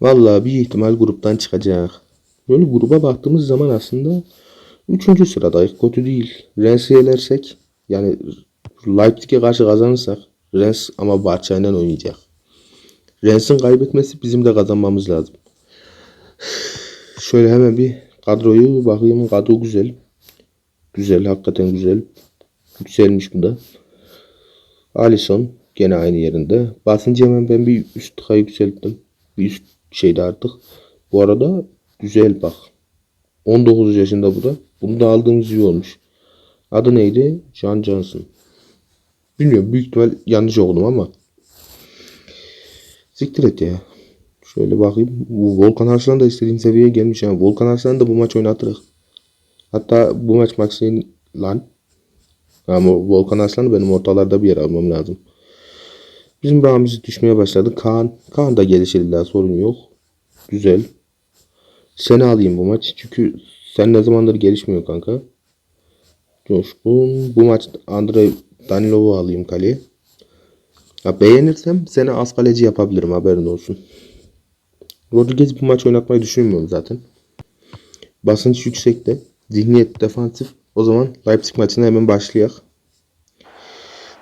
Vallahi bir ihtimal gruptan çıkacak. Böyle gruba baktığımız zaman aslında 3. sıradayız. Kötü değil. Rens'i yenersek yani Leipzig'e karşı kazanırsak Rens ama Barça'yla oynayacak. Rens'in kaybetmesi bizim de kazanmamız lazım. Şöyle hemen bir kadroyu bakayım. Kadro güzel. Güzel. Hakikaten güzel. Yükselmiş bu da. Alisson gene aynı yerinde. Basınca hemen ben bir üst tıka yükselttim. Bir üst şeyde artık. Bu arada güzel bak. 19 yaşında bu da. Bunu da aldığımız iyi olmuş. Adı neydi? John Johnson. Bilmiyorum büyük ihtimal yanlış okudum ama. Siktir et ya. Şöyle bakayım. Bu Volkan Arslan da istediğim seviyeye gelmiş. Yani Volkan Arslan da bu maç oynatırız. Hatta bu maç Max'in lan. Ama Volkan Arslan'ı benim ortalarda bir yer almam lazım. Bizim bağımız düşmeye başladı. Kaan. Kaan da gelişir illa sorun yok. Güzel. Seni alayım bu maç. Çünkü sen ne zamandır gelişmiyor kanka. Coşkun. Bu maç Andrei Danilov'u alayım kaleye. Ya beğenirsem seni az kaleci yapabilirim haberin olsun. Rodriguez bu maç oynatmayı düşünmüyorum zaten. Basınç yüksekte. Zihniyet defansif. O zaman Leipzig maçına hemen başlayak.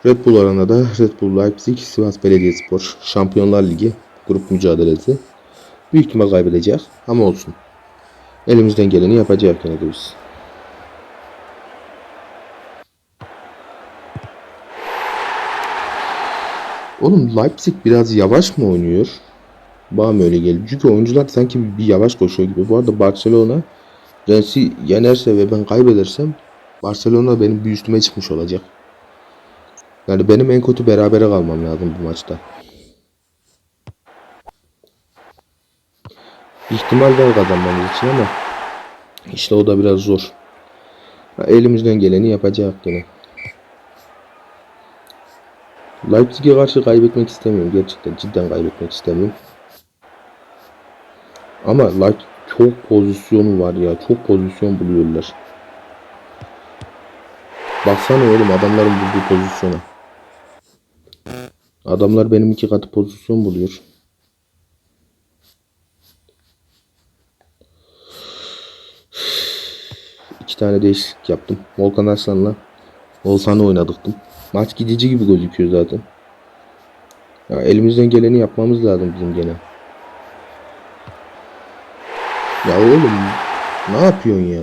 Red Bull arana da Red Bull Leipzig Sivas Belediyespor Şampiyonlar Ligi grup mücadelesi. Büyük ihtimal kaybedecek ama olsun. Elimizden geleni yapacağız gene de biz. Oğlum Leipzig biraz yavaş mı oynuyor? Bana öyle geliyor? Çünkü oyuncular sanki bir yavaş koşuyor gibi. Bu arada Barcelona Rennes'i yenerse ve ben kaybedersem Barcelona benim bir üstüme çıkmış olacak. Yani benim en kötü berabere kalmam lazım bu maçta. İhtimal var kazanmamız için ama işte o da biraz zor. Elimizden geleni yapacak yine. Leipzig'e karşı kaybetmek istemiyorum. Gerçekten cidden kaybetmek istemiyorum. Ama Leipzig çok pozisyonu var ya. Çok pozisyon buluyorlar. Baksana oğlum adamların bulduğu pozisyona. Adamlar benim iki katı pozisyon buluyor. İki tane değişiklik yaptım. Volkan Arslan'la Oğuzhan'ı oynadıktım. Maç gidici gibi gözüküyor zaten. Ya elimizden geleni yapmamız lazım bizim gene. Ya oğlum ne yapıyorsun ya?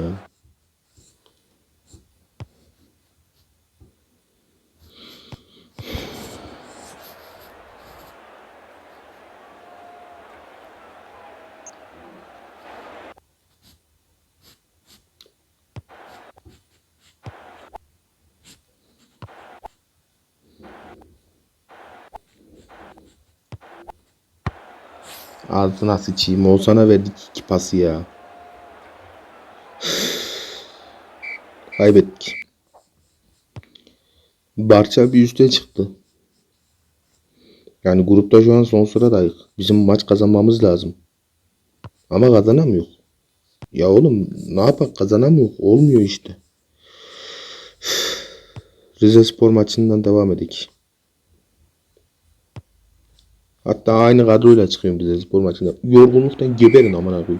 Ağzına sıçayım. Oğuzhan'a verdik iki pası ya. Kaybettik. Barça bir üste çıktı. Yani grupta şu an son sıradayız. Bizim maç kazanmamız lazım. Ama kazanamıyor. Ya oğlum ne yapak kazanamıyor. Olmuyor işte. Rize Spor maçından devam edik. Hatta aynı kadroyla çıkıyorum Rize Spor maçında. Yorgunluktan geberin aman abi.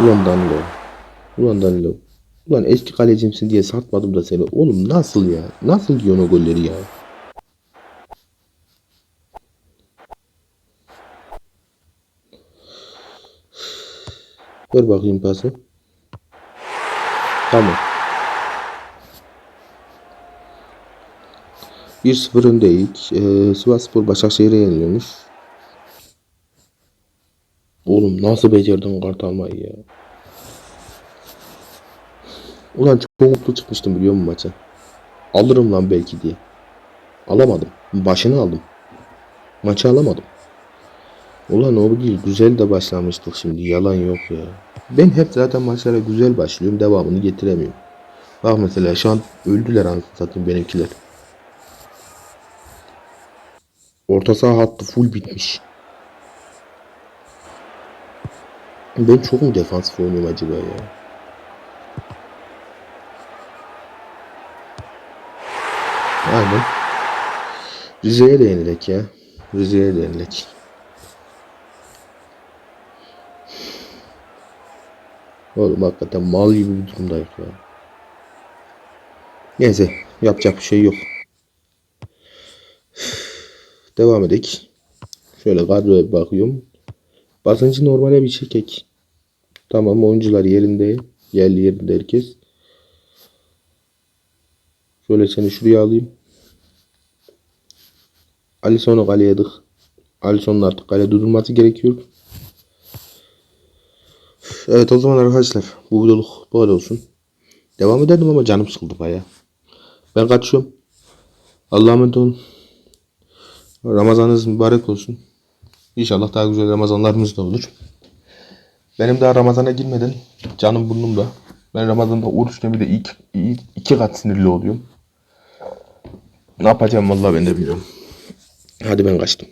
Ulan Danilo. Ulan Danilo. Ulan eski kalecimsin diye satmadım da seni. Oğlum nasıl ya? Nasıl yiyorsun o golleri ya? Ver bakayım pası. Tamam. 1-0 öndeyiz. Ee, Sivasspor Başakşehir'e yeniliyormuş. Oğlum nasıl becerdin kart almayı ya? Ulan çok mutlu çıkmıştım biliyor musun maça? Alırım lan belki diye. Alamadım. Başını aldım. Maçı alamadım. Ulan o değil. Güzel de başlamıştık şimdi. Yalan yok ya. Ben hep zaten maçlara güzel başlıyorum. Devamını getiremiyorum. Bak mesela şu an öldüler anasını satayım benimkiler. Orta saha hattı full bitmiş. Ben çok mu defansif oynuyorum acaba ya? Aynen. Rize'ye de yenilek ya. Rize'ye denilecek. Oğlum hakikaten mal gibi bir durumdayız ya. Neyse yapacak bir şey yok. Devam edik. Şöyle kadroya bakıyorum. Basıncı normale bir çekek. Tamam oyuncular yerinde. Yerli yerinde herkes. Şöyle seni şuraya alayım. Alisson'u kaleye dık. Alisson'un artık kalede durması gerekiyor. Evet o zaman arkadaşlar bu videoluk böyle olsun. Devam ederdim ama canım sıkıldı baya. Ben kaçıyorum. Allah'a emanet olun. Ramazanınız mübarek olsun. İnşallah daha güzel Ramazanlarımız da olur. Benim daha Ramazan'a girmeden canım burnumda. Ben Ramazan'da bir de iki, iki kat sinirli oluyorum. Ne yapacağım vallahi ben de bilmiyorum. Hadi ben kaçtım.